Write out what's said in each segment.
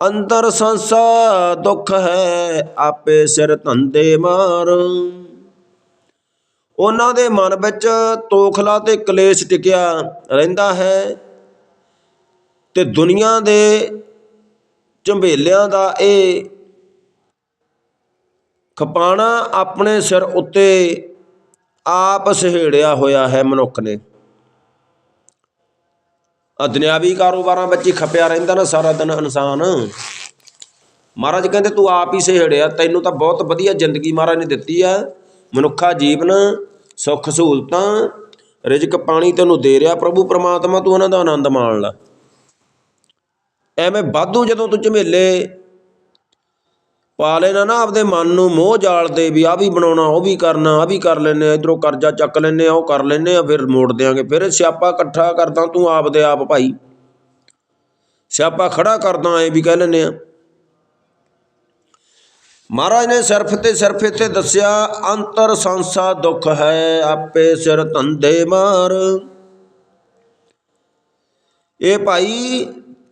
ਅੰਦਰ ਸੰਸਾ ਦੁੱਖ ਹੈ, ਆਪੇ ਸਿਰ ਧੰਦੇ ਮਾਰ। ਉਹਨਾਂ ਦੇ ਮਨ ਵਿੱਚ ਤੋਖਲਾ ਤੇ ਕਲੇਸ਼ ਟਿਕਿਆ ਰਹਿੰਦਾ ਹੈ ਤੇ ਦੁਨੀਆ ਦੇ ਝੰਬੇਲਿਆਂ ਦਾ ਇਹ ਖਪਾਣਾ ਆਪਣੇ ਸਿਰ ਉੱਤੇ ਆਪ ਸਹੇੜਿਆ ਹੋਇਆ ਹੈ ਮਨੁੱਖ ਨੇ। ਦੁਨਿਆਵੀ ਕਾਰੋਬਾਰਾਂ ਵਿੱਚ ਹੀ ਖੱਪਿਆ ਰਹਿੰਦਾ ਨਾ ਸਾਰਾ ਦਿਨ ਇਨਸਾਨ। ਮਹਾਰਾਜ ਕਹਿੰਦੇ, ਤੂੰ ਆਪ ਹੀ ਸਹੇੜਿਆ, ਤੈਨੂੰ ਤਾਂ ਬਹੁਤ ਵਧੀਆ ਜ਼ਿੰਦਗੀ ਮਹਾਰਾਜ ਨੇ ਦਿੱਤੀ ਆ। ਮਨੁੱਖਾ ਜੀਵਨ, ਸੁੱਖ ਸਹੂਲਤਾਂ, ਰਿਜ਼ਕ ਪਾਣੀ ਤੈਨੂੰ ਦੇ ਰਿਹਾ ਪ੍ਰਭੂ ਪ੍ਰਮਾਤਮਾ, ਤੂੰ ਉਹਨਾਂ ਦਾ ਆਨੰਦ ਮਾਣ ਲੈ। ਐਵੇਂ ਵਾਧੂ ਜਦੋਂ ਤੂੰ ਝਮੇਲੇ ਪਾ ਲੈਣਾ ਨਾ ਆਪਦੇ ਮਨ ਨੂੰ ਮੋਹ ਜਾਲ ਦੇ ਵੀ ਆ ਵੀ ਬਣਾਉਣਾ, ਉਹ ਵੀ ਕਰਨਾ ਆ ਵੀ ਕਰ ਲੈਨੇ ਆ, ਇਧਰੋਂ ਕਰਜ਼ਾ ਚੱਕ ਲੈਨੇ ਆ, ਉਹ ਕਰ ਲੈਨੇ ਆ, ਫਿਰ ਮੋੜ ਦਿਆਂਗੇ। ਫਿਰ ਸਿਆਪਾ ਇਕੱਠਾ ਕਰਦਾ ਤੂੰ ਆਪ ਦੇ ਆਪ ਭਾਈ। ਸਿਆਪਾ ਖੜਾ ਕਰਦਾ ਐ ਵੀ ਕਹਿ ਲੈਨੇ ਆ। ਮਹਾਰਾਜ ਨੇ ਸਿਰਫ ਤੇ ਸਿਰਫ ਇੱਥੇ ਦੱਸਿਆ, ਅੰਤਰ ਸੰਸਾ ਦੁੱਖ ਹੈ, ਆਪੇ ਸਿਰ ਧੰਦੇ ਮਾਰ। ਇਹ ਭਾਈ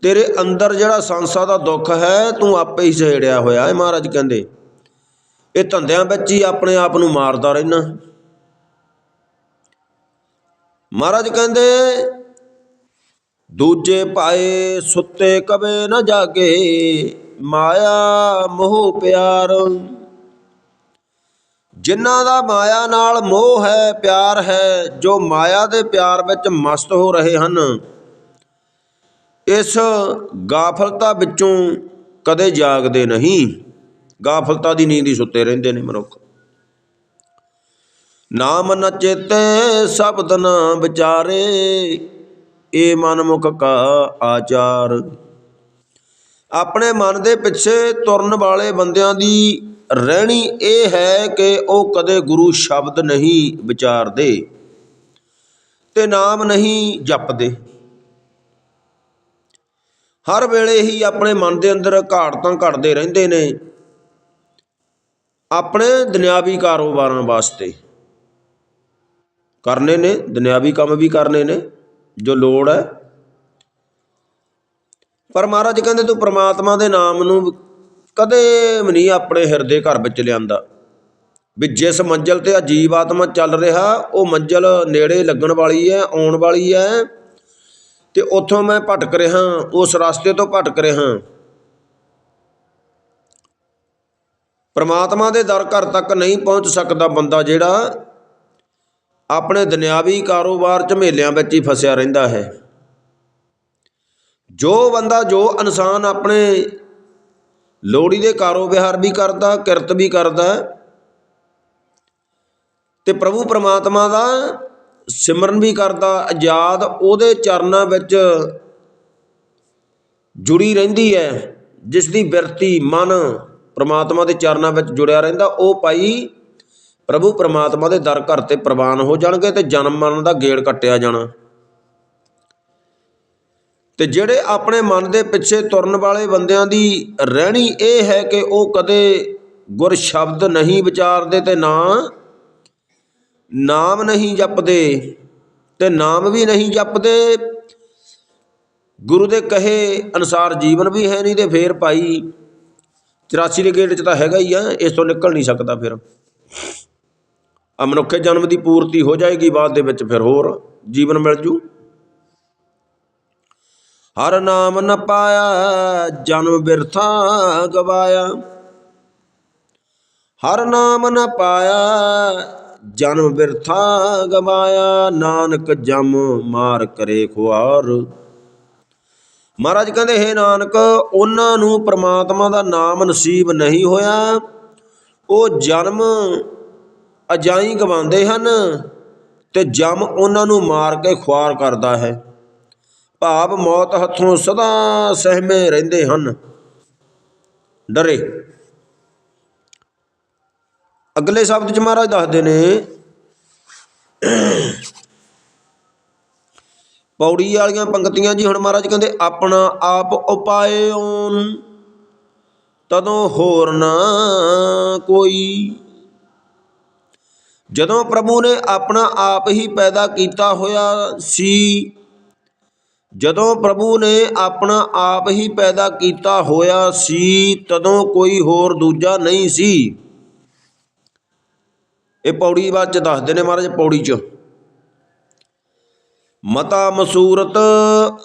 ਤੇਰੇ ਅੰਦਰ ਜਿਹੜਾ ਸੰਸਾ ਦਾ ਦੁੱਖ ਹੈ, ਤੂੰ ਆਪੇ ਹੀ ਸਹੇੜਿਆ ਹੋਇਆ ਹੈ ਮਹਾਰਾਜ ਕਹਿੰਦੇ। ਇਹ ਧੰਦਿਆਂ ਵਿੱਚ ਹੀ ਆਪਣੇ ਆਪ ਨੂੰ ਮਾਰਦਾ ਰਹਿਣਾ ਮਹਾਰਾਜ ਕਹਿੰਦੇ, ਦੂਜੇ ਪਾਏ ਸੁੱਤੇ ਕਵੇ ਨਾ ਜਾਗੇ, ਮਾਇਆ ਮੋਹ ਪਿਆਰ। ਜਿਨ੍ਹਾਂ ਦਾ ਮਾਇਆ ਨਾਲ ਮੋਹ ਹੈ, ਪਿਆਰ ਹੈ, ਜੋ ਮਾਇਆ ਦੇ ਪਿਆਰ ਵਿੱਚ ਮਸਤ ਹੋ ਰਹੇ ਹਨ। ਇਸ ਗਾਫਲਤਾ ਵਿੱਚੋਂ ਕਦੇ ਜਾਗਦੇ ਨਹੀਂ। ਗਾਫਲਤਾ ਦੀ ਨੀਂਦ ਹੀ ਸੁੱਤੇ ਰਹਿੰਦੇ ਨੇ ਮਨੁੱਖ। ਨਾਮ ਨ ਚੇਤੇ ਸ਼ਬਦ ਨ ਵਿਚਾਰੇ ਇਹ ਮਨਮੁਖ ਕਾ ਆਚਾਰ। ਆਪਣੇ ਮਨ ਦੇ ਪਿੱਛੇ ਤੁਰਨ ਵਾਲੇ ਬੰਦਿਆਂ ਦੀ ਰਹਿਣੀ ਇਹ ਹੈ ਕਿ ਉਹ ਕਦੇ ਗੁਰੂ ਸ਼ਬਦ ਨਹੀਂ ਵਿਚਾਰਦੇ ਤੇ ਨਾਮ ਨਹੀਂ ਜਪਦੇ। ਹਰ ਵੇਲੇ ਹੀ ਆਪਣੇ ਮਨ ਦੇ ਅੰਦਰ ਘਾੜਤਾਂ ਘੜਦੇ ਰਹਿੰਦੇ ਨੇ। ਆਪਣੇ ਦੁਨਿਆਵੀ ਕਾਰੋਬਾਰਾਂ ਵਾਸਤੇ ਕਰਨੇ ਨੇ, ਦੁਨਿਆਵੀ ਕੰਮ ਵੀ ਕਰਨੇ ਨੇ, ਜੋ ਲੋੜ ਹੈ। ਪਰ ਮਹਾਰਾਜ ਕਹਿੰਦੇ, ਤੂੰ ਪ੍ਰਮਾਤਮਾ ਦੇ ਨਾਮ ਨੂੰ ਕਦੇ ਵੀ ਨਹੀਂ ਆਪਣੇ ਹਿਰਦੇ ਘਰ ਵਿੱਚ ਲਿਆਂਦਾ। ਵੀ ਜਿਸ ਮੰਜ਼ਲ ਤੇ ਆ ਜੀਵ ਆਤਮਾ ਚੱਲ ਰਿਹਾ, ਉਹ ਮੰਜ਼ਲ ਨੇੜੇ ਲੱਗਣ ਵਾਲੀ ਹੈ, ਆਉਣ ਵਾਲੀ ਹੈ। ਤੇ ਉੱਥੋਂ ਮੈਂ ਭਟਕ ਰਿਹਾ, ਉਸ ਰਸਤੇ ਤੋਂ ਭਟਕ ਰਿਹਾ। ਪਰਮਾਤਮਾ ਦੇ ਦਰ ਘਰ ਤੱਕ ਨਹੀਂ ਪਹੁੰਚ ਸਕਦਾ ਬੰਦਾ ਜਿਹੜਾ ਆਪਣੇ ਦੁਨਿਆਵੀ ਕਾਰੋਬਾਰ ਝਮੇਲਿਆਂ ਵਿੱਚ ਹੀ ਫਸਿਆ ਰਹਿੰਦਾ ਹੈ। ਜੋ ਬੰਦਾ, ਜੋ ਇਨਸਾਨ ਆਪਣੇ ਲੋੜੀ ਦੇ ਕਾਰੋਬਾਰ ਵੀ ਕਰਦਾ, ਕਿਰਤ ਵੀ ਕਰਦਾ, ਤੇ ਪ੍ਰਭੂ ਪਰਮਾਤਮਾ ਦਾ ਸਿਮਰਨ ਵੀ ਕਰਦਾ ਆਜ਼ਾਦ ਉਹਦੇ ਚਰਨਾਂ ਵਿੱਚ ਜੁੜੀ ਰਹਿੰਦੀ ਹੈ ਜਿਸ ਦੀ ਬਿਰਤੀ ਮਨ ਪ੍ਰਮਾਤਮਾ ਦੇ ਚਰਨਾਂ ਵਿੱਚ ਜੁੜਿਆ ਰਹਿੰਦਾ, ਉਹ ਭਾਈ ਪ੍ਰਭੂ ਪ੍ਰਮਾਤਮਾ ਦੇ ਦਰ ਘਰ ਤੇ ਪ੍ਰਵਾਨ ਹੋ ਜਾਣਗੇ ਤੇ ਜਨਮ ਮਰਨ ਦਾ ਗੇੜ ਕੱਟਿਆ ਜਾਣਾ। ਤੇ ਜਿਹੜੇ ਆਪਣੇ ਮਨ ਦੇ ਪਿੱਛੇ ਤੁਰਨ ਵਾਲੇ ਬੰਦਿਆਂ ਦੀ ਰਹਿਣੀ ਇਹ ਹੈ ਕਿ ਉਹ ਕਦੇ ਗੁਰ ਸ਼ਬਦ ਨਹੀਂ ਵਿਚਾਰਦੇ ਤੇ ਨਾ ਨਾਮ ਨਹੀਂ ਜਪਦੇ ਤੇ ਨਾਮ ਵੀ ਨਹੀਂ ਜਪਦੇ, ਗੁਰੂ ਦੇ ਕਹੇ ਅਨਸਾਰ ਜੀਵਨ ਵੀ ਹੈ ਨਹੀਂ ਤੇ ਫੇਰ ਭਾਈ 84 ਦੇ ਗੇਟ 'ਚ ਤਾਂ ਹੈਗਾ ਹੀ ਆ, ਇਸ ਤੋਂ ਨਿਕਲ ਨਹੀਂ ਸਕਦਾ ਫਿਰ। ਆ ਜਨਮ ਦੀ ਪੂਰਤੀ ਹੋ ਜਾਏਗੀ, ਬਾਅਦ ਦੇ ਵਿੱਚ ਫਿਰ ਹੋਰ ਜੀਵਨ ਮਿਲ ਜੂ। ਹਰ ਨਾਮ ਨ ਪਾਇਆ, ਜਨਮ ਬਿਰਥਾ ਗਵਾਇਆ। ਹਰ ਨਾਮ ਨ ਪਾਇਆ ਜਨਮ ਬਿਰਥਾ ਗਵਾਇਆ, ਨਾਨਕ ਜਮ ਮਾਰ ਕਰੇ ਖੁਆਰ। ਮਹਾਰਾਜ ਕਹਿੰਦੇ, ਹੈ ਨਾਨਕ, ਉਹਨਾਂ ਨੂੰ ਪ੍ਰਮਾਤਮਾ ਦਾ ਨਾਮ ਨਸੀਬ ਨਹੀਂ ਹੋਇਆ। ਉਹ ਜਨਮ ਅਜਾਈ ਗਵਾਉਂਦੇ ਹਨ ਤੇ ਜਮ ਉਹਨਾਂ ਨੂੰ ਮਾਰ ਕੇ ਖੁਆਰ ਕਰਦਾ ਹੈ। ਭਾਵ ਮੌਤ ਹੱਥੋਂ ਸਦਾ ਸਹਿਮੇ ਰਹਿੰਦੇ ਹਨ। ਡਰੇ। ਅਗਲੇ ਸ਼ਬਦ ਚ ਮਹਾਰਾਜ ਦੱਸਦੇ ਨੇ, ਪੌੜੀ ਵਾਲੀਆਂ ਪੰਕਤੀਆਂ ਜੀ ਹੁਣ ਮਹਾਰਾਜ ਕਹਿੰਦੇ, ਆਪਣਾ ਆਪ ਉਪਾਇਓਨ ਤਦੋਂ ਹੋਰ ਨਾ ਕੋਈ। ਜਦੋਂ ਪ੍ਰਭੂ ਨੇ ਆਪਣਾ ਆਪ ਹੀ ਪੈਦਾ ਕੀਤਾ ਹੋਇਆ ਸੀ, ਜਦੋਂ ਪ੍ਰਭੂ ਨੇ ਆਪਣਾ ਆਪ ਹੀ ਪੈਦਾ ਕੀਤਾ ਹੋਇਆ ਸੀ, ਤਦੋਂ ਕੋਈ ਹੋਰ ਦੂਜਾ ਨਹੀਂ ਸੀ। ਇਹ ਪੌੜੀ ਬਾਅਦ ਚ ਦੱਸਦੇ ਨੇ ਮਹਾਰਾਜ, ਪੌੜੀ ਚ। ਮਤਾ ਮਸੂਰਤ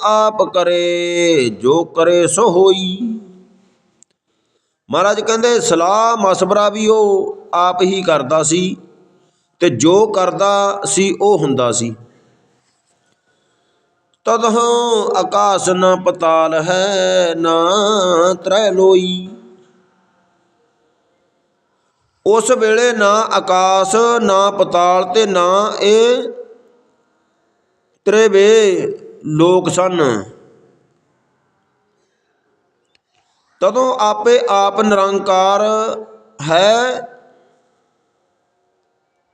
ਆਪ ਕਰੇ, ਜੋ ਕਰੇ ਸੋ ਹੋਈ। ਮਹਾਰਾਜ ਕਹਿੰਦੇ, ਸਲਾਹ ਮਸਬਰਾ ਵੀ ਉਹ ਆਪ ਹੀ ਕਰਦਾ ਸੀ ਤੇ ਜੋ ਕਰਦਾ ਸੀ ਉਹ ਹੁੰਦਾ ਸੀ। ਤਦਹੁ ਆਕਾਸ ਨਾ ਪਤਾਲ ਹੈ, ਨਾ ਤਰੈ ਲੋਈ। ਉਸ ਵੇਲੇ ਨਾ ਆਕਾਸ, ਨਾ ਪਤਾਲ ਤੇ ਨਾ ਇਹ ਤ੍ਰਿਵੇ ਲੋਕ ਸਨ। ਤਦੋਂ ਆਪੇ ਆਪ ਨਿਰੰਕਾਰ ਹੈ,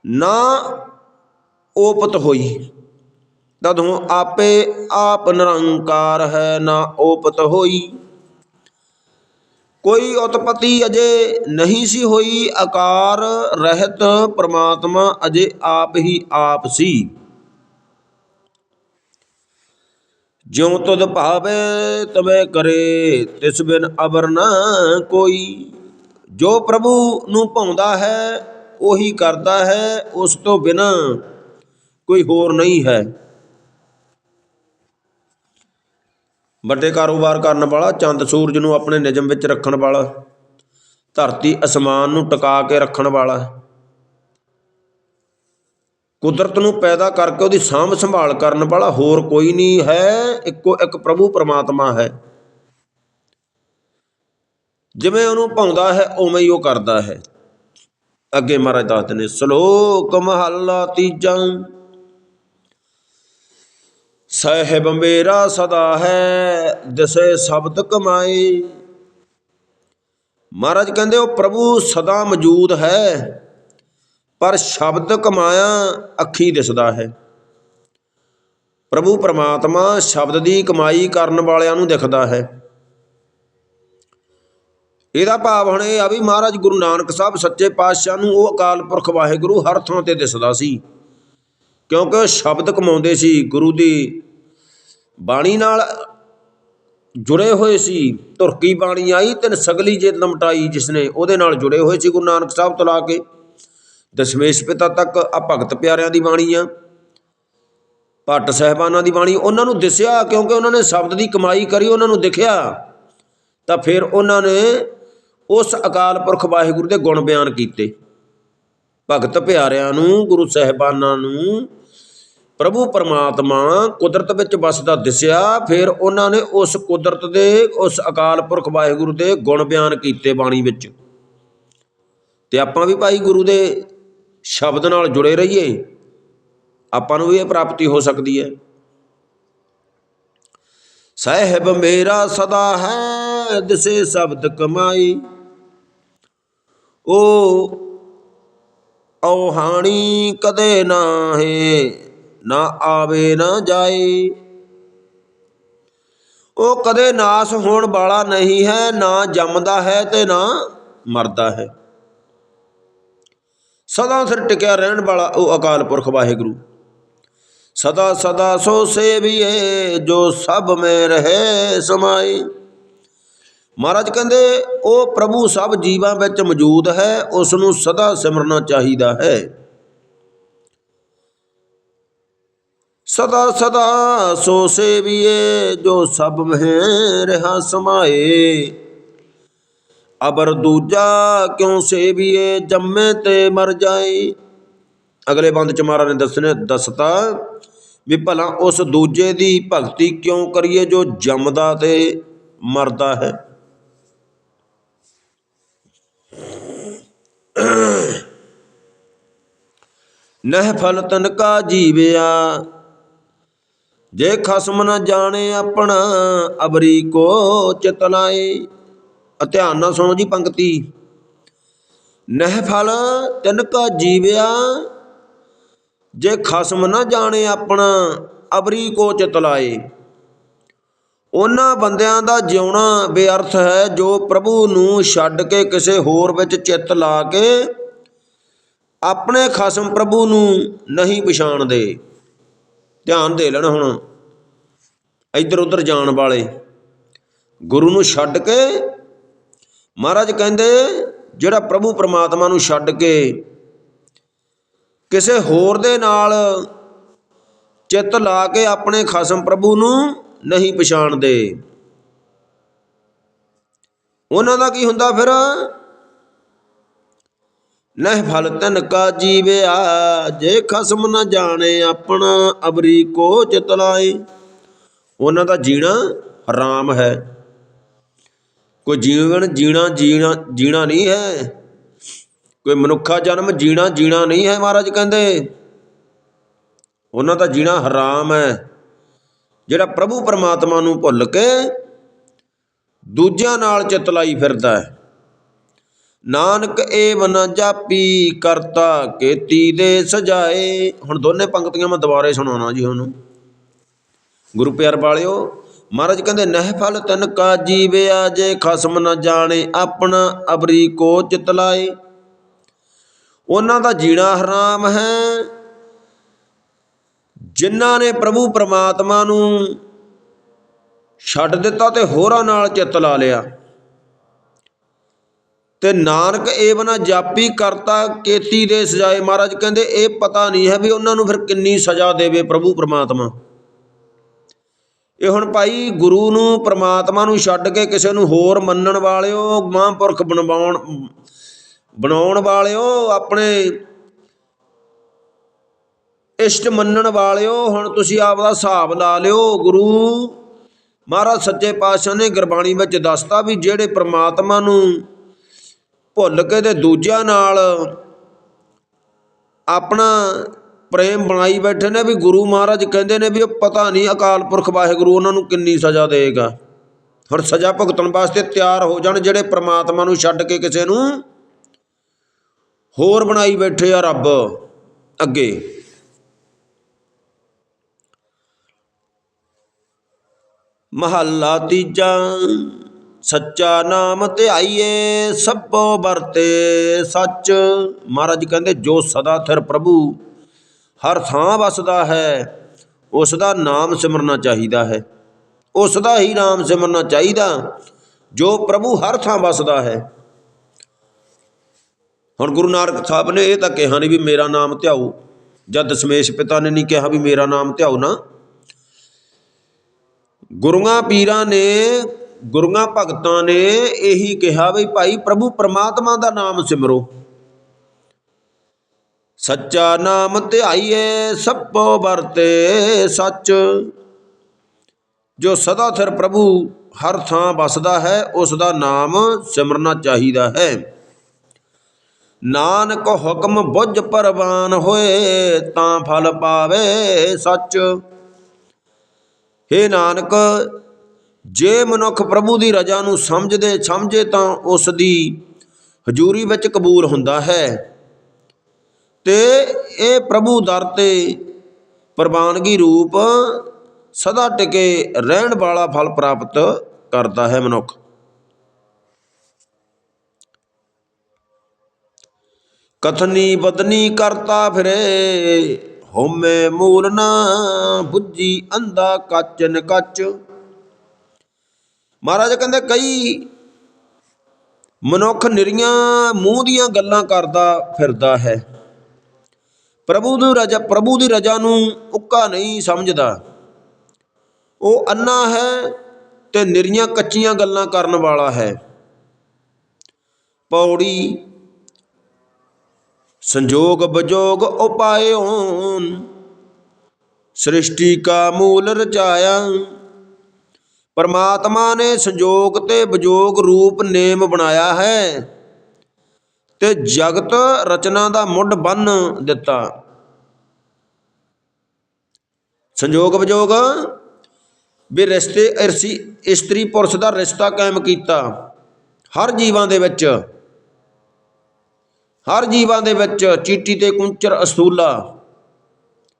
ਨਾ ਓਪਤ ਹੋਈ। ਤਦੋਂ ਆਪੇ ਆਪ ਨਿਰੰਕਾਰ ਹੈ, ਨਾ ਓਪਤ ਹੋਈ। ਕੋਈ ਉਤਪਤੀ ਅਜੇ ਨਹੀਂ ਸੀ ਹੋਈ ਆਕਾਰ ਰਹਿਤ ਪ੍ਰਮਾਤਮਾ ਅਜੇ ਆਪ ਹੀ ਆਪ ਸੀ। ਜਿਉ ਤੁਧ ਭਾਵੇ ਤਵੇ ਕਰੇ, ਤਿਸ ਬਿਨ ਅਵਰ ਨਾ ਕੋਈ। ਜੋ ਪ੍ਰਭੂ ਨੂੰ ਭਾਉਂਦਾ ਹੈ, ਉਹੀ ਕਰਦਾ ਹੈ, ਉਸ ਤੋਂ ਬਿਨਾ ਕੋਈ ਹੋਰ ਨਹੀਂ ਹੈ। ਵੱਡੇ ਕਾਰੋਬਾਰ ਕਰਨ ਵਾਲਾ, ਚੰਦ ਸੂਰਜ ਨੂੰ ਆਪਣੇ ਨਿਯਮ ਵਿੱਚ ਰੱਖਣ ਵਾਲਾ, ਧਰਤੀ ਅਸਮਾਨ ਨੂੰ ਟਿਕਾ ਕੇ ਰੱਖਣ ਵਾਲਾ। ਕੁਦਰਤ ਨੂੰ ਪੈਦਾ ਕਰਕੇ ਉਹਦੀ ਸਾਂਭ ਸੰਭਾਲ ਕਰਨ ਵਾਲਾ ਹੋਰ ਕੋਈ ਨਹੀਂ ਹੈ, ਇੱਕੋ ਇੱਕ ਪ੍ਰਭੂ ਪਰਮਾਤਮਾ ਹੈ। ਜਿਵੇਂ ਉਹਨੂੰ ਭਾਉਂਦਾ ਹੈ, ਉਵੇਂ ਹੀ ਉਹ ਕਰਦਾ ਹੈ। ਅੱਗੇ ਮਹਾਰਾਜ ਦੱਸਦੇ ਨੇ, ਸ਼ਲੋਕ ਮਹੱਲਾ ਤੀਜਾ। ਸਹਿਬ ਮੇਰਾ ਸਦਾ ਹੈ, ਦਿਸੇ ਸ਼ਬਦ ਕਮਾਏ ਮਹਾਰਾਜ ਕਹਿੰਦੇ, ਉਹ ਪ੍ਰਭੂ ਸਦਾ ਮੌਜੂਦ ਹੈ, ਪਰ ਸ਼ਬਦ ਕਮਾਇਆ ਅੱਖੀ ਦਿਸਦਾ ਹੈ। ਪ੍ਰਭੂ ਪਰਮਾਤਮਾ ਸ਼ਬਦ ਦੀ ਕਮਾਈ ਕਰਨ ਵਾਲਿਆਂ ਨੂੰ ਦਿਖਦਾ ਹੈ। ਇਹਦਾ ਭਾਵ ਹੁਣ ਇਹ ਆ ਵੀ ਮਹਾਰਾਜ ਗੁਰੂ ਨਾਨਕ ਸਾਹਿਬ ਸੱਚੇ ਪਾਤਸ਼ਾਹ ਨੂੰ ਉਹ ਅਕਾਲ ਪੁਰਖ ਵਾਹਿਗੁਰੂ ਹਰ ਥਾਂ ਤੇ ਦਿਸਦਾ ਸੀ। ਕਿਉਂਕਿ ਉਹ ਸ਼ਬਦ ਕਮਾਉਂਦੇ ਸੀ, ਗੁਰੂ ਦੀ ਬਾਣੀ ਨਾਲ ਜੁੜੇ ਹੋਏ ਸੀ। ਤੁਰਕੀ ਬਾਣੀ ਆਈ ਤਿੰਨ ਸਗਲੀ ਜੇ ਲਮਟਾਈ ਜਿਸਨੇ, ਉਹਦੇ ਨਾਲ ਜੁੜੇ ਹੋਏ ਸੀ ਗੁਰੂ ਨਾਨਕ ਸਾਹਿਬ ਤੋਂ ਲਾ ਕੇ। ਦਸ਼ਮੇਸ਼ ਪਿਤਾ ਤੱਕ ਆ ਭਗਤ ਪਿਆਰਿਆਂ ਦੀ ਬਾਣੀ ਆ। ਭੱਟ ਸਹਿਬਾਨਾਂ ਦੀ ਬਾਣੀ, ਉਹਨਾਂ ਨੂੰ ਦਿਸਿਆ ਕਿਉਂਕਿ ਉਹਨਾਂ ਨੇ ਸ਼ਬਦ ਦੀ ਕਮਾਈ ਕਰੀ, ਉਹਨਾਂ ਨੂੰ ਦਿਖਿਆ। ਤਾਂ ਫਿਰ ਉਹਨਾਂ ਨੇ ਉਸ ਅਕਾਲ ਪੁਰਖ ਵਾਹਿਗੁਰੂ ਦੇ ਗੁਣ ਬਿਆਨ ਕੀਤੇ। ਭਗਤ ਪਿਆਰਿਆਂ ਨੂੰ, ਗੁਰੂ ਸਹਿਬਾਨਾਂ ਨੂੰ ਪ੍ਰਭੂ ਪਰਮਾਤਮਾ ਕੁਦਰਤ ਵਿੱਚ ਵਸਦਾ ਦਿਸਿਆ, ਫਿਰ ਉਹਨਾਂ ਨੇ ਉਸ ਕੁਦਰਤ ਦੇ, ਉਸ ਅਕਾਲ ਪੁਰਖ ਵਾਹਿਗੁਰੂ ਦੇ ਗੁਣ ਬਿਆਨ ਕੀਤੇ ਬਾਣੀ ਵਿੱਚ। ਤੇ ਆਪਾਂ ਵੀ ਭਾਈ ਗੁਰੂ ਦੇ ਸ਼ਬਦ ਨਾਲ ਜੁੜੇ ਰਹੀਏ, ਆਪਾਂ ਨੂੰ ਵੀ ਇਹ ਪ੍ਰਾਪਤੀ ਹੋ ਸਕਦੀ ਹੈ। ਸਾਹਿਬ ਮੇਰਾ ਸਦਾ ਹੈ, ਦਿਸੇ ਸ਼ਬਦ ਕਮਾਈ। ਉਹ ਔਹਾਣੀ ਕਦੇ ਨਾ ਹੈ ਨਾ ਆਵੇ, ਨਾ ਜਾਏ। ਉਹ ਕਦੇ ਨਾਸ ਹੋਣ ਵਾਲਾ ਨਹੀਂ ਹੈ, ਨਾ ਜੰਮਦਾ ਹੈ ਤੇ ਨਾ ਮਰਦਾ ਹੈ। ਸਦਾ ਸਿਰ ਟਿਕਿਆ ਰਹਿਣ ਵਾਲਾ ਉਹ ਅਕਾਲ ਪੁਰਖ ਵਾਹਿਗੁਰੂ। ਸਦਾ ਸਦਾ ਸੋ ਸੇਵੀਏ, ਜੋ ਸਭ ਮੇ ਰਹੇ ਸਮਾਈ ਮਹਾਰਾਜ ਕਹਿੰਦੇ, ਉਹ ਪ੍ਰਭੂ ਸਭ ਜੀਵਾਂ ਵਿੱਚ ਮੌਜੂਦ ਹੈ ਉਸ ਨੂੰ ਸਦਾ ਸਿਮਰਨਾ ਚਾਹੀਦਾ ਹੈ। ਸਦਾ ਸਦਾ ਸੋ ਸੇਵੀਏ ਜੋ ਸਭ ਮਹਿ ਰਹਾ ਸਮਾਏ ਅਬਰ ਦੂਜਾ ਕਿਉ ਸੇਵੀਏ ਜੰਮੇ ਤੇ ਮਰ ਜਾਏ ਅਗਲੇ ਬੰਦ ਚ ਮਹਾਰਾਜ ਨੇ ਦੱਸਣੇ ਦੱਸਤਾ ਵੀ ਭਲਾ ਉਸ ਦੂਜੇ ਦੀ ਭਗਤੀ ਕਿਉਂ ਕਰੀਏ ਜੋ ਜੰਮਦਾ ਤੇ ਮਰਦਾ ਹੈ ਨਹਿ ਫਲ ਤਨ ਕਾ ਜੀਵਿਆ ਜੇ ਖਸਮ ਨ ਜਾਣੇ ਆਪਣਾ, ਅਬਰੀ ਕੋ ਚਿਤ ਧਿਆਨ ਨਾਲ ਸੁਣੋ ਜੀ ਪੰਕਤੀ। ਨਹਿ ਫਲ ਤਿਨ ਕਾ ਜੀਵਿਆ, ਜੇ ਖਸਮ ਨਾ ਜਾਣੇ ਆਪਣਾ, ਅਬਰੀ ਕੋ ਚਿਤਲਾਏ ਉਹਨਾਂ ਬੰਦਿਆਂ ਦਾ ਜਿਉਣਾ ਬੇਅਰਥ ਹੈ, ਜੋ ਪ੍ਰਭੂ ਨੂੰ ਛੱਡ ਕੇ ਕਿਸੇ ਹੋਰ ਵਿੱਚ ਚਿੱਤ ਲਾ ਕੇ ਆਪਣੇ ਖਸਮ ਪ੍ਰਭੂ ਨੂੰ ਨਹੀਂ ਪਛਾਣਦੇ। ਧਿਆਨ ਦੇ ਲੈਣ ਹੁਣ। ਇੱਧਰ ਉੱਧਰ ਜਾਣ ਵਾਲੇ। ਗੁਰੂ ਨੂੰ ਛੱਡ ਕੇ ਮਹਾਰਾਜ ਕਹਿੰਦੇ, ਜਿਹੜਾ ਪ੍ਰਭੂ ਪਰਮਾਤਮਾ ਨੂੰ ਛੱਡ ਕੇ ਕਿਸੇ ਹੋਰ ਦੇ ਨਾਲ ਚਿੱਤ ਲਾ ਕੇ ਆਪਣੇ ਖਸਮ ਪ੍ਰਭੂ ਨੂੰ ਨਹੀਂ ਪਛਾਣਦੇ। ਉਹਨਾਂ ਦਾ ਕੀ ਹੁੰਦਾ ਫਿਰ? ਨਹਿ ਫਲ ਤਨ ਕਾ ਜੀਵਿਆ, ਜੇ ਖਸਮ ਨਾ ਜਾਣੇ ਆਪਣਾ ਅਬਰੀ ਕੋ ਚਿਤਲਾਏ ਉਹਨਾਂ ਦਾ ਜੀਣਾ ਹਰਾਮ ਹੈ। ਕੋਈ ਜੀਵਨ ਜੀਣਾ ਜੀਣਾ ਜੀਣਾ ਨਹੀਂ ਹੈ। ਕੋਈ ਮਨੁੱਖਾ ਜਨਮ ਜੀਣਾ ਜੀਣਾ ਨਹੀਂ ਹੈ ਮਹਾਰਾਜ ਕਹਿੰਦੇ। ਉਹਨਾਂ ਦਾ ਜੀਣਾ ਹਰਾਮ ਹੈ। ਜਿਹੜਾ ਪ੍ਰਭੂ ਪਰਮਾਤਮਾ ਨੂੰ ਭੁੱਲ ਕੇ ਦੂਜਿਆਂ ਨਾਲ ਚਿਤਲਾਈ ਫਿਰਦਾ ਹੈ। ਨਾਨਕ ਏਵ ਨ ਜਾਪੀ ਕਰਤਾ, ਕੀਤੀ ਦੇ ਸਜਾਏ। ਹੁਣ ਦੋਨੇ ਪੰਕਤੀਆਂ ਮੈਂ ਦੁਬਾਰੇ ਸੁਣਾਉਣਾ ਜੀ ਉਹਨੂੰ। ਗੁਰੂ ਪਿਆਰ ਵਾਲਿਓ, ਮਹਾਰਾਜ ਕਹਿੰਦੇ, ਨਹਿ ਫਲ ਤਨ ਕਾ ਜੀਵਿਆ ਜੇ ਖਸਮ ਨ ਜਾਣੇ, ਆਪਣਾ ਅਬਰੀ ਕੋ ਚਿਤ ਲਾਏ। ਉਹਨਾਂ ਦਾ ਜੀਣਾ ਹਰਾਮ ਹੈ। ਜਿਨ੍ਹਾਂ ਨੇ ਪ੍ਰਭੂ ਪਰਮਾਤਮਾ ਨੂੰ ਛੱਡ ਦਿੱਤਾ ਤੇ ਹੋਰਾਂ ਨਾਲ ਚਿੱਤ ਲਾ ਲਿਆ। ਤੇ ਨਾਨਕ ਏਵ ਨਾ ਜਾਪੀ ਕਰਤਾ ਕੇਤੀ ਦੇ ਸਜਾਏ। ਮਹਾਰਾਜ ਕਹਿੰਦੇ, ਇਹ ਪਤਾ ਨਹੀਂ ਹੈ ਵੀ ਉਹਨਾਂ ਨੂੰ ਫਿਰ ਕਿੰਨੀ ਸਜ਼ਾ ਦੇਵੇ ਪ੍ਰਭੂ ਪਰਮਾਤਮਾ। ਇਹ ਹੁਣ ਭਾਈ ਗੁਰੂ ਨੂੰ, ਪ੍ਰਮਾਤਮਾ ਨੂੰ ਛੱਡ ਕੇ ਕਿਸੇ ਨੂੰ ਹੋਰ ਮੰਨਣ ਵਾਲਿਓ, ਮਹਾਂਪੁਰਖ ਬਣਵਾਉਣ, ਬਣਾਉਣ ਵਾਲਿਓ, ਆਪਣੇ ਇਸ਼ਟ ਮੰਨਣ ਵਾਲਿਓ, ਹੁਣ ਤੁਸੀਂ ਆਪ ਦਾ ਹਿਸਾਬ ਲਾ ਲਿਓ। ਗੁਰੂ ਮਹਾਰਾਜ ਸੱਚੇ ਪਾਤਸ਼ਾਹ ਨੇ ਗੁਰਬਾਣੀ ਵਿੱਚ ਦੱਸਤਾ ਵੀ ਜਿਹੜੇ ਪ੍ਰਮਾਤਮਾ ਨੂੰ ਭੁੱਲ ਕੇ ਤੇ ਦੂਜਿਆਂ ਨਾਲ ਆਪਣਾ ਪ੍ਰੇਮ ਬਣਾਈ ਬੈਠੇ ਨੇ ਵੀ ਗੁਰੂ ਮਹਾਰਾਜ ਕਹਿੰਦੇ ਨੇ ਵੀ ਉਹ ਪਤਾ ਨਹੀਂ ਅਕਾਲ ਪੁਰਖ ਵਾਹਿਗੁਰੂ ਉਹਨਾਂ ਨੂੰ ਕਿੰਨੀ ਸਜ਼ਾ ਦੇਗਾ। ਹੁਣ ਸਜ਼ਾ ਭੁਗਤਣ ਵਾਸਤੇ ਤਿਆਰ ਹੋ ਜਾਣ ਜਿਹੜੇ ਪ੍ਰਮਾਤਮਾ ਨੂੰ ਛੱਡ ਕੇ ਕਿਸੇ ਨੂੰ ਹੋਰ ਬਣਾਈ ਬੈਠੇ ਆ ਰੱਬ ਅੱਗੇ। ਮਹੱਲਾ ਤੀਜਾ। ਸੱਚਾ ਨਾਮ ਧਿਆਈਏ, ਸਭੋ ਵਰਤੇ ਸੱਚ। ਮਹਾਰਾਜ ਕਹਿੰਦੇ, ਜੋ ਸਦਾ ਥਿਰ ਪ੍ਰਭੂ, ਹਰ ਥਾਂ ਵਸਦਾ ਹੈ ਉਸ ਦਾ ਨਾਮ ਸਿਮਰਨਾ ਚਾਹੀਦਾ ਹੈ। ਉਸ ਦਾ ਹੀ ਨਾਮ ਸਿਮਰਨਾ ਚਾਹੀਦਾ, ਜੋ ਪ੍ਰਭੂ ਹਰ ਥਾਂ ਵਸਦਾ ਹੈ। ਹੁਣ ਗੁਰੂ ਨਾਨਕ ਸਾਹਿਬ ਨੇ ਇਹ ਤਾਂ ਕਿਹਾ ਨਹੀਂ ਵੀ ਮੇਰਾ ਨਾਮ ਧਿਆਓ ਜਦ ਦਸ਼ਮੇਸ਼ ਪਿਤਾ ਨੇ ਨਹੀਂ ਕਿਹਾ ਵੀ ਮੇਰਾ ਨਾਮ ਧਿਆਓ ਨਾ। ਗੁਰੂਆਂ ਪੀਰਾਂ ਨੇ ਗੁਰੂਆਂ ਭਗਤਾਂ ਨੇ ਇਹੀ ਕਿਹਾ ਵੀ ਭਾਈ ਪ੍ਰਭੂ ਪਰਮਾਤਮਾ ਦਾ ਨਾਮ ਸਿਮਰੋ। ਸੱਚਾ ਨਾਮ ਧਿਆਈਏ, ਸਭੋ ਵਰਤੇ ਸੱਚ। ਜੋ ਸਦਾ ਸਿਰ ਪ੍ਰਭੂ ਹਰ ਥਾਂ ਵਸਦਾ ਹੈ ਉਸ ਦਾ ਨਾਮ ਸਿਮਰਨਾ ਚਾਹੀਦਾ ਹੈ। ਨਾਨਕ ਹੁਕਮ ਬੁੱਝ ਪਰਵਾਨ ਹੋਏ, ਤਾਂ ਫਲ ਪਾਵੇ ਸੱਚ। ਹੇ ਨਾਨਕ ਜੇ ਮਨੁੱਖ ਪ੍ਰਭੂ ਦੀ ਰਜਾ ਨੂੰ ਸਮਝਦੇ ਸਮਝੇ ਤਾਂ ਉਸ ਦੀ ਹਜ਼ੂਰੀ ਵਿੱਚ ਕਬੂਲ ਹੁੰਦਾ ਹੈ। ਤੇ ਇਹ ਪ੍ਰਭੂ ਦਰ ਤੇ ਪ੍ਰਵਾਨਗੀ ਰੂਪ ਸਦਾ ਟਿਕੇ ਰਹਿਣ ਵਾਲਾ ਫਲ ਪ੍ਰਾਪਤ ਕਰਦਾ ਹੈ ਮਨੁੱਖ। ਕਥਨੀ ਬਦਨੀ ਕਰਤਾ ਫਿਰੇ ਹੋਮੇ ਮੂਲ ਨਾ ਬੁੱਝੀ ਅੰਧਾ ਕੱਚਨ ਕੱਚ ਮਹਾਰਾਜ ਕਹਿੰਦੇ ਕਈ ਮਨੁੱਖ ਨਿਰੀਆਂ ਮੂੰਹ ਦੀਆਂ ਗੱਲਾਂ ਕਰਦਾ ਫਿਰਦਾ ਹੈ। ਪ੍ਰਭੂ ਦੀ ਰਜਾ, ਪ੍ਰਭੂ ਦੀ ਰਜਾ ਨੂੰ ਉੱਕਾ ਨਹੀਂ ਸਮਝਦਾ। ਉਹ ਅੰਨਾ ਹੈ ਤੇ ਨਿਰੀਆਂ ਕੱਚੀਆਂ ਗੱਲਾਂ ਕਰਨ ਵਾਲਾ ਹੈ। ਪੌੜੀ ਸੰਜੋਗ ਬਜੋਗ ਉਪਾਇਓਨ, ਸ੍ਰਿਸ਼ਟੀ ਕਾ ਮੂਲ ਰਚਾਇਆ। ਪਰਮਾਤਮਾ ਨੇ ਸੰਜੋਗ ਤੇ ਬਜੋਗ ਰੂਪ ਨੇਮ ਬਣਾਇਆ ਹੈ ਤੇ ਜਗਤ ਰਚਨਾ ਦਾ ਮੁੱਢ ਬੰਨ ਦਿੱਤਾ। ਸੰਜੋਗ ਬਜੋਗ ਵੀ ਰਿਸ਼ਤੇ ਇਰਸੀ ਇਸਤਰੀ ਪੁਰਸ਼ ਦਾ ਰਿਸ਼ਤਾ ਕਾਇਮ ਕੀਤਾ। ਹਰ ਜੀਵਾਂ ਦੇ ਵਿੱਚ, ਹਰ ਜੀਵਾਂ ਦੇ ਵਿੱਚ ਚੀਟੀ ਤੇ ਕੁੰਚਰ ਅਸੂਲਾ,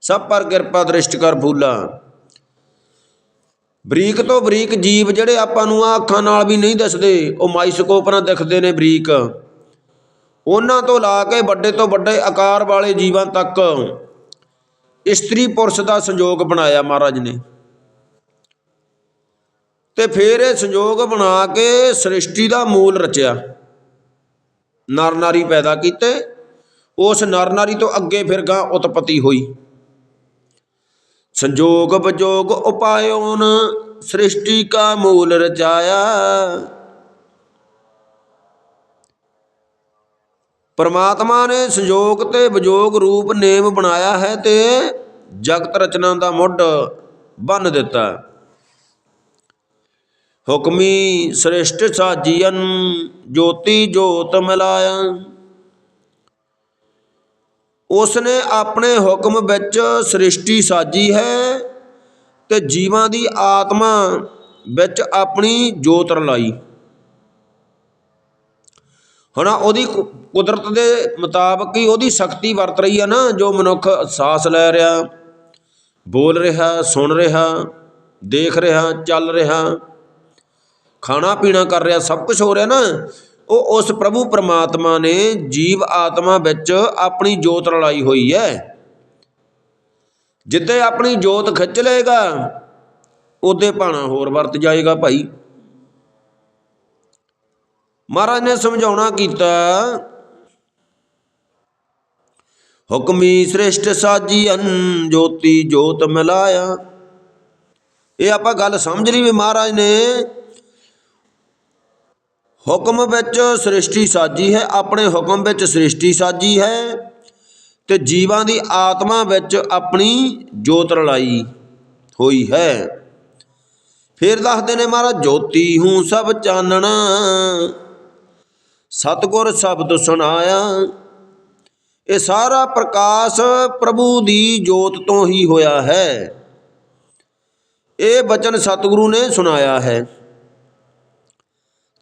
ਸਭ ਪਰ ਕਿਰਪਾ ਦ੍ਰਿਸ਼ਟ ਕਰ ਫੂਲਾ। ਬਰੀਕ ਤੋਂ ਬਰੀਕ ਜੀਵ ਜਿਹੜੇ ਆਪਾਂ ਨੂੰ ਆ ਅੱਖਾਂ ਨਾਲ ਵੀ ਨਹੀਂ ਦਿਸਦੇ, ਉਹ ਮਾਈਸਕੋਪ ਨਾਲ ਦਿਖਦੇ ਨੇ ਬਰੀਕ। ਉਹਨਾਂ ਤੋਂ ਲਾ ਕੇ ਵੱਡੇ ਤੋਂ ਵੱਡੇ ਆਕਾਰ ਵਾਲੇ ਜੀਵਾਂ ਤੱਕ ਇਸਤਰੀ ਪੁਰਸ਼ ਦਾ ਸੰਯੋਗ ਬਣਾਇਆ ਮਹਾਰਾਜ ਨੇ। ਤੇ ਫਿਰ ਇਹ ਸੰਯੋਗ ਬਣਾ ਕੇ ਸ੍ਰਿਸ਼ਟੀ ਦਾ ਮੂਲ ਰਚਿਆ। ਨਰ ਨਾਰੀ ਪੈਦਾ ਕੀਤੇ, ਉਸ ਨਰ ਨਾਰੀ ਤੋਂ ਅੱਗੇ ਫਿਰ ਗਾ ਉਤਪਤੀ ਹੋਈ। ਸੰਜੋਗ ਵਿਜੋਗ ਉਪਾਇਓਨ ਸ੍ਰਿਸ਼ਟੀ ਕਾ ਮੂਲ ਰਚਾਇਆ। ਪਰਮਾਤਮਾ ਨੇ ਸੰਜੋਗ ਤੇ ਵਿਜੋਗ ਰੂਪ ਨੇਮ ਬਣਾਇਆ ਹੈ ਤੇ ਜਗਤ ਰਚਨਾ ਦਾ ਮੁੱਢ ਬੰਨ ਦਿੱਤਾ। ਹੁਕਮੀ ਸ੍ਰਿਸ਼ਟ ਸਾਜੀਨ ਜੋਤੀ ਜੋਤ ਮਿਲਾਇਆ ਉਸ ਨੇ ਆਪਣੇ ਹੁਕਮ ਵਿੱਚ ਸ੍ਰਿਸ਼ਟੀ ਸਾਜੀ ਹੈ ਤੇ ਜੀਵਾਂ ਦੀ ਆਤਮਾ ਵਿੱਚ ਆਪਣੀ ਜੋਤ ਰਲਾਈ। ਹੁਣ, ਉਹਦੀ ਕੁ- ਕੁਦਰਤ ਦੇ ਮੁਤਾਬਕ ਹੀ ਉਹਦੀ ਸ਼ਕਤੀ ਵਰਤ ਰਹੀ ਹੈ ਨਾ, ਜੋ ਮਨੁੱਖ ਸਾਹ ਲੈ ਰਿਹਾ, ਬੋਲ ਰਿਹਾ, ਸੁਣ ਰਿਹਾ, ਦੇਖ ਰਿਹਾ, ਚੱਲ ਰਿਹਾ ਖਾਣਾ ਪੀਣਾ ਕਰ ਰਿਹਾ, ਸਭ ਕੁਝ ਹੋ ਰਿਹਾ ਨਾ। ਉਹ ਉਸ ਪ੍ਰਭੂ ਪਰਮਾਤਮਾ ਨੇ ਜੀਵ ਆਤਮਾ ਵਿੱਚ ਆਪਣੀ ਜੋਤ ਰਲਾਈ ਹੋਈ ਹੈ। ਜਿੱਦੇ ਆਪਣੀ ਜੋਤ ਖਿੱਚ ਲਏਗਾ, ਉਹਦੇ ਭਾਣਾ ਹੋਰ ਵਰਤ ਜਾਏਗਾ ਭਾਈ। ਮਹਾਰਾਜ ਨੇ ਸਮਝਾਉਣਾ ਕੀਤਾ, ਹੁਕਮੀ ਸ੍ਰਿਸ਼ਟ ਸਾਜੀਨ ਜੋਤੀ ਜੋਤ ਮਿਲਾਇਆ। ਇਹ ਆਪਾਂ ਗੱਲ ਸਮਝ ਲਈ ਵੀ ਮਹਾਰਾਜ ਨੇ ਹੁਕਮ ਵਿੱਚ ਸ੍ਰਿਸ਼ਟੀ ਸਾਜੀ ਹੈ, ਆਪਣੇ ਹੁਕਮ ਵਿੱਚ ਸ੍ਰਿਸ਼ਟੀ ਸਾਜੀ ਹੈ ਤੇ ਜੀਵਾਂ ਦੀ ਆਤਮਾ ਵਿੱਚ ਆਪਣੀ ਜੋਤ ਰਲਾਈ ਹੋਈ ਹੈ। ਫਿਰ ਦੱਸਦੇ ਨੇ ਮਹਾਰਾਜ, ਜੋਤੀ ਹੂੰ ਸਭ ਚਾਨਣਾ, ਸਤਗੁਰ ਸ਼ਬਦ ਸੁਣਾਇਆ। ਇਹ ਸਾਰਾ ਪ੍ਰਕਾਸ਼ ਪ੍ਰਭੂ ਦੀ ਜੋਤ ਤੋਂ ਹੀ ਹੋਇਆ ਹੈ। ਇਹ ਬਚਨ ਸਤਿਗੁਰੂ ਨੇ ਸੁਣਾਇਆ ਹੈ।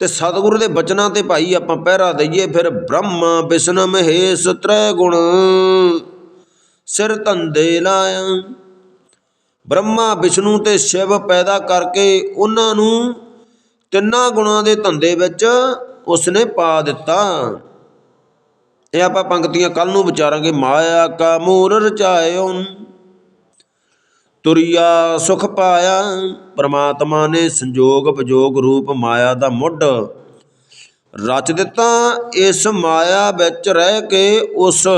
ਤੇ ਸਤਿਗੁਰੂ ਦੇ ਬਚਨਾਂ ਤੇ ਭਾਈ ਆਪਾਂ ਪਹਿਰਾ ਦਈਏ, ਫਿਰ ਬ੍ਰਹਮਾ ਵਿਸ਼ਨ ਮਹੇਸ਼ ਤ੍ਰੈ ਗੁਣ। ਸਿਰ ਧੰਦੇ ਲਾਇਆ। ਬ੍ਰਹਮਾ ਵਿਸ਼ਨੂੰ ਤੇ ਸ਼ਿਵ ਪੈਦਾ ਕਰਕੇ ਉਹਨਾਂ ਨੂੰ ਤਿੰਨਾਂ ਗੁਣਾਂ ਦੇ ਧੰਦੇ ਵਿੱਚ ਉਸਨੇ ਪਾ ਦਿੱਤਾ। ਇਹ ਆਪਾਂ ਪੰਕਤੀਆਂ ਕੱਲ ਨੂੰ ਵਿਚਾਰਾਂਗੇ, ਮਾਇਆ ਕਾ ਮੂਰ ਰਚਾਇਓ। ਤੁਰਿਆ ਸੁਖ ਪਾਇਆ, ਪ੍ਰਮਾਤਮਾ ਨੇ ਸੰਜੋਗ ਵਿਜੋਗ ਰੂਪ ਮਾਇਆ ਦਾ ਮੁੱਢ। ਰਚ ਦਿੱਤਾ ਇਸ ਮਾਇਆ ਵਿੱਚ ਰਹਿ ਕੇ ਉਸ